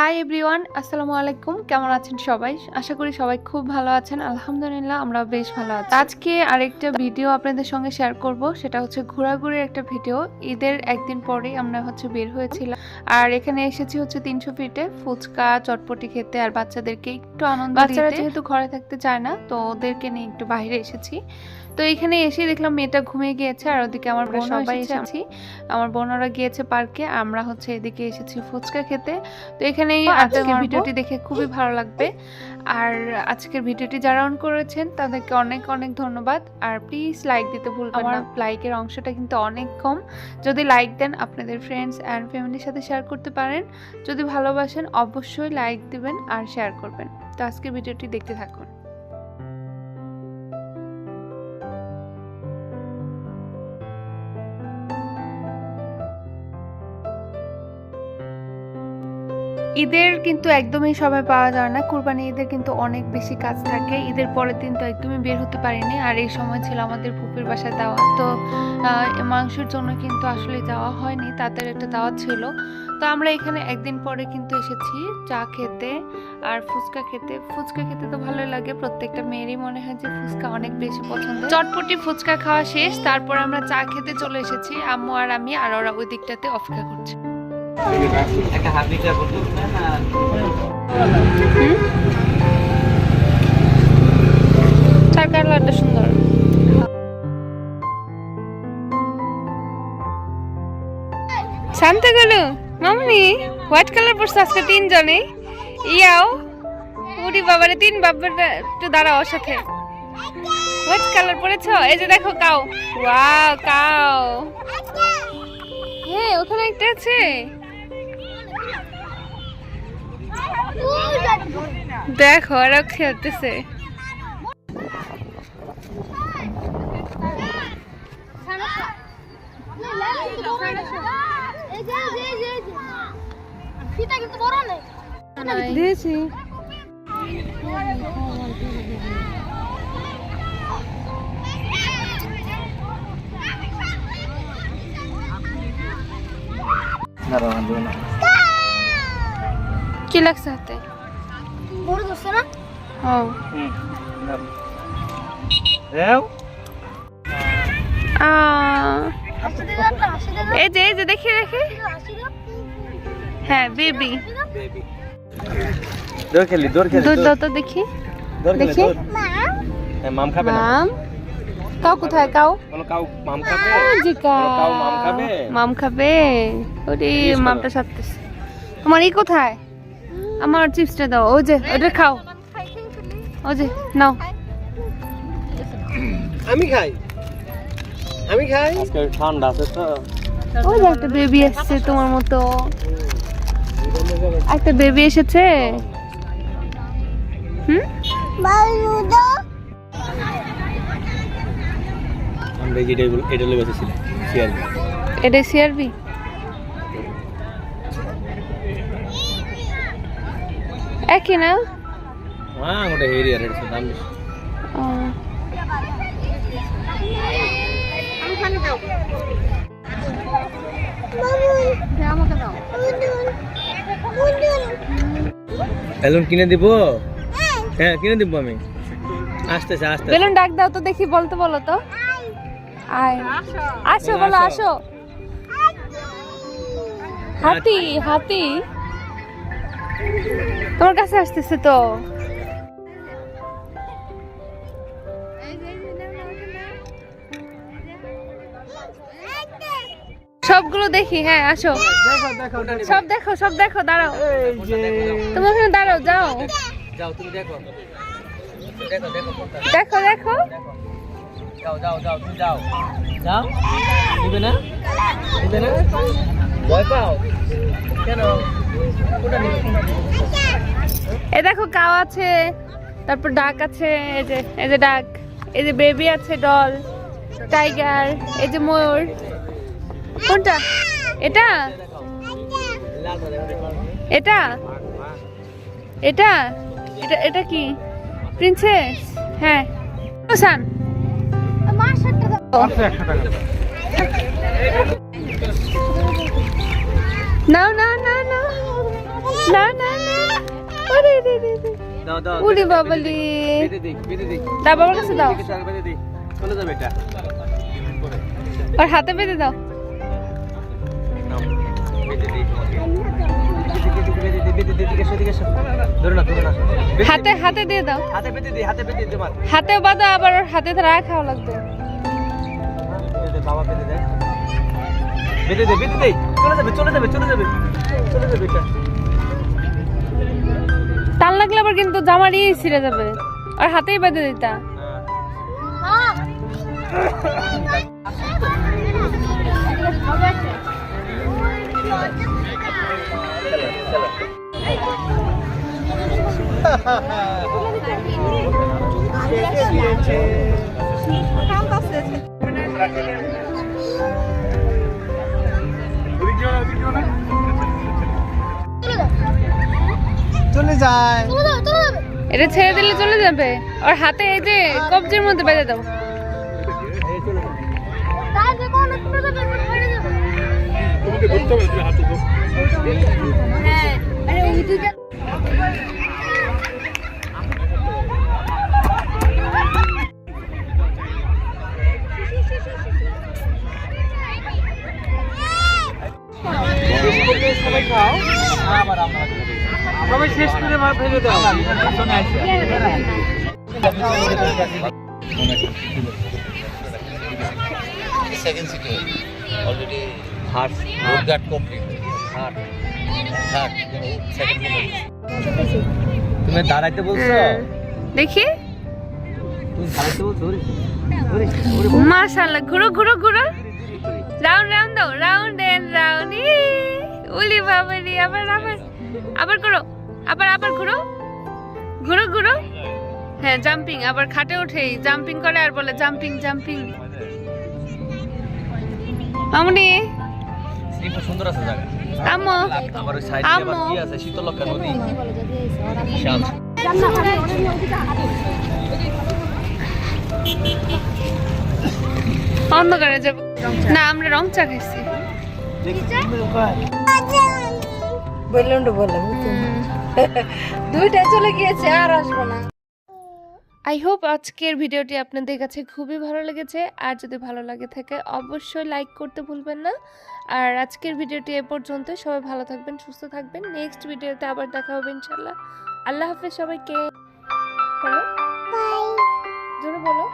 Hi everyone আসসালামু আলাইকুম কেমন আছেন সবাই? আশা করি সবাই খুব ভালো আছেন। আলহামদুলিল্লাহ আমরা বেশ ভালো আছি। আজকে আরেকটা ভিডিও আপনাদের সঙ্গে শেয়ার করব। সেটা হচ্ছে ঘোরাঘুরির একটা ভিডিও। ঈদের একদিন পরে আমরা হচ্ছে বের হয়েছিলাম। আর এখানে এসেছি হচ্ছে তিনশো ফিটে ফুচকা চটপটি খেতে আর বাচ্চাদেরকে একটু আনন্দ বাচ্চারা যেহেতু ঘরে থাকতে চায় না তো ওদেরকে নিয়ে একটু বাইরে এসেছি। তো এখানে এসে দেখলাম মেয়েটা ঘুমিয়ে গিয়েছে আর ওদিকে আমার বোন সবাই এসেছি। আমার বোনরা গিয়েছে পার্কে আমরা হচ্ছে এদিকে এসেছি ফুচকা খেতে। তো এখানেই আজকের ভিডিওটি দেখে খুবই ভালো লাগবে। আর আজকের ভিডিওটি যারা অন করেছেন তাদেরকে অনেক অনেক ধন্যবাদ। আর প্লিজ লাইক দিতে ভুলবেন না। লাইকের অংশটা কিন্তু অনেক কম। যদি লাইক দেন আপনাদের ফ্রেন্ডস অ্যান্ড ফ্যামিলির সাথে শেয়ার করতে পারেন। যদি ভালোবাসেন অবশ্যই লাইক দিবেন আর শেয়ার করবেন। তো আজকের ভিডিওটি দেখতে থাকুন। ঈদের কিন্তু একদমই সময় পাওয়া যায় না। কুরবানি ঈদের কিন্তু অনেক বেশি কাজ থাকে। ঈদের পরের দিন তো একদমই বের হতে পারিনি। আর এই সময় ছিল আমাদের ফুপির বাসায় দাওয়াত। তো মাংসের জন্য কিন্তু আসলে যাওয়া হয়নি। তাদের একটা দাওয়াত ছিল। তো আমরা এখানে একদিন পরে কিন্তু এসেছি চা খেতে আর ফুচকা খেতে। ফুচকা খেতে তো ভালোই লাগে। প্রত্যেকটা মেয়েরই মনে হয় যে ফুচকা অনেক বেশি পছন্দ চটপটি ফুচকা খাওয়া শেষ। তারপর আমরা চা খেতে চলে এসেছি। আম্মু আর আমি আর ওরা ওই দিকটাতে অপেক্ষা করছি। একটা সুন্দর। শান্তি গেল। মামনি, হোয়াইট কালার পরছে আজকে তিনজনে। ইয়াও, উড়ি বাবারে তিন বাবাটা একটু দাঁড়াও সাথে। হোয়াইট কালার পরেছো? এই যে দেখো, কাও। ওয়াও, কাও। হ্যাঁ ওখানে একটা আছে। দেখো ওরা খেলতেছে। দিয়েছি। কি লাগছে হাতে? বড় দোস্ত না? হুম দাও এই যে এই যে দেখি দেখি। হ্যাঁ বেবি। বেবি দৌড় খেলি দৌড় খেলি দুধ দাও তো দেখি। দেখি। হ্যাঁ, মাম খাবে না? মাম। কাউ কোথায়? কাউ? বলো কাউ মাম খাবে? জিকা কাউ মাম খাবে? মাম খাবে? ওরে মামটা সাথতেছে তোমার ই কোথায়? আমার চিপসটা দাও ওই যে ওটা খাও। ওই যে নাও। আমি খাই। আমি খাই। আজকে ঠান্ডা আছে তো। ওই যে একটা বেবি এসেছে তোমার মতো। একটা বেবি এসেছে। হুম? বালুদা। আমরা যেটা এটা লেগে বসেছিলাম চেয়ার এটা সিআরবি একই না হ্যাঁ ওটা হেরি আর এটা দাম বেশি। ও, আমি খানে দাও বাবুল আমাকে দাও উদুন উদুন বেলুন কিনে দিব হ্যাঁ কিনে দিব আমি আসতেছে আসতেছে বেলুন ডাক দাও তো দেখি বলতে বলো তো আয় আসো বলো আসো হাতি হাতি তোমার কাছে আসতেছে তো। সবগুলো দেখি হ্যাঁ আসো। সব দেখো সব দেখো দাঁড়াও। তুমি ওখানে দাঁড়াও যাও। দেখো দেখো। দেখো দেখো। যাও যাও যাও তুমি যাও। নিবে না? না? ভয় পাও? কেন? এই দেখো, কাও আছে, তারপর ডাক আছে, এই যে এই যে ডাক, এই যে বেবি আছে, ডল, টাইগার, এই যে ময়ূর। কোনটা? এটা? এটা? এটা? এটা এটা কি? প্রিন্সেস? হ্যাঁ। দাও না না না। না না না। রে রে। দাও বাবালি। বাবার কাছে চলে যাবে এটা। আর হাতে বেঁধে দাও। নাও হাতে হাতে দিয়ে দাও। হাতে হাতে বেঁধে হাতে আবার ওর হাতে রাখাও লাগবে। বাবা বেঁধে দেয় বেঁধে দে বেঁধে দে চলে যাবে চলে যাবে চলে যাবে চলে যাবে এটা টান লাগলে আবার কিন্তু জামারই ছিঁড়ে যাবে আর হাতেই বেঁধে দিতা হ্যাঁ। চলে যায়। এটা ছেড়ে দিলে চলে যাবে। আর হাতে এই যে কবজির মধ্যে বেঁধে দাও। খাও। আবার আমরা শেষ করে ফেলে দাও। তুমি দাঁড়াইতে বলছো? হ্যাঁ। দেখি। মাশাআল্লাহ ঘুরো ঘুরো ঘুরো। রাউন্ড রাউন্ড দাও। রাউন্ড এন্ড রাউন্ড উলি বাবারি আবার আবার আবার করো আবার আবার ঘুরো। ঘুরো ঘুরো। হ্যাঁ জাম্পিং আবার খাটে উঠেই জাম্পিং করে আর বলে জাম্পিং জাম্পিং স্লিপটা সুন্দর আছে জায়গা। আম্মু? আবার ওই সাইডে আবার কি আছে? শীতলক্ষা নদী। বিশাল অন্ধকারে যাব। না আমরা রং চা খাইছি। বললাম তো বললাম দুইটা চলে গিয়েছে আর আসব না। আই হোপ আজকের ভিডিওটি আপনাদের কাছে খুবই ভালো লেগেছে। আর যদি ভালো লাগে থাকে অবশ্যই লাইক করতে ভুলবেন না। আর আজকের ভিডিওটি এ পর্যন্ত। সবাই ভালো থাকবেন সুস্থ থাকবেন। নেক্সট ভিডিওতে আবার দেখা হবে ইনশাল্লাহ আল্লাহ হাফেজ সবাইকে। বলো জোরে বলো।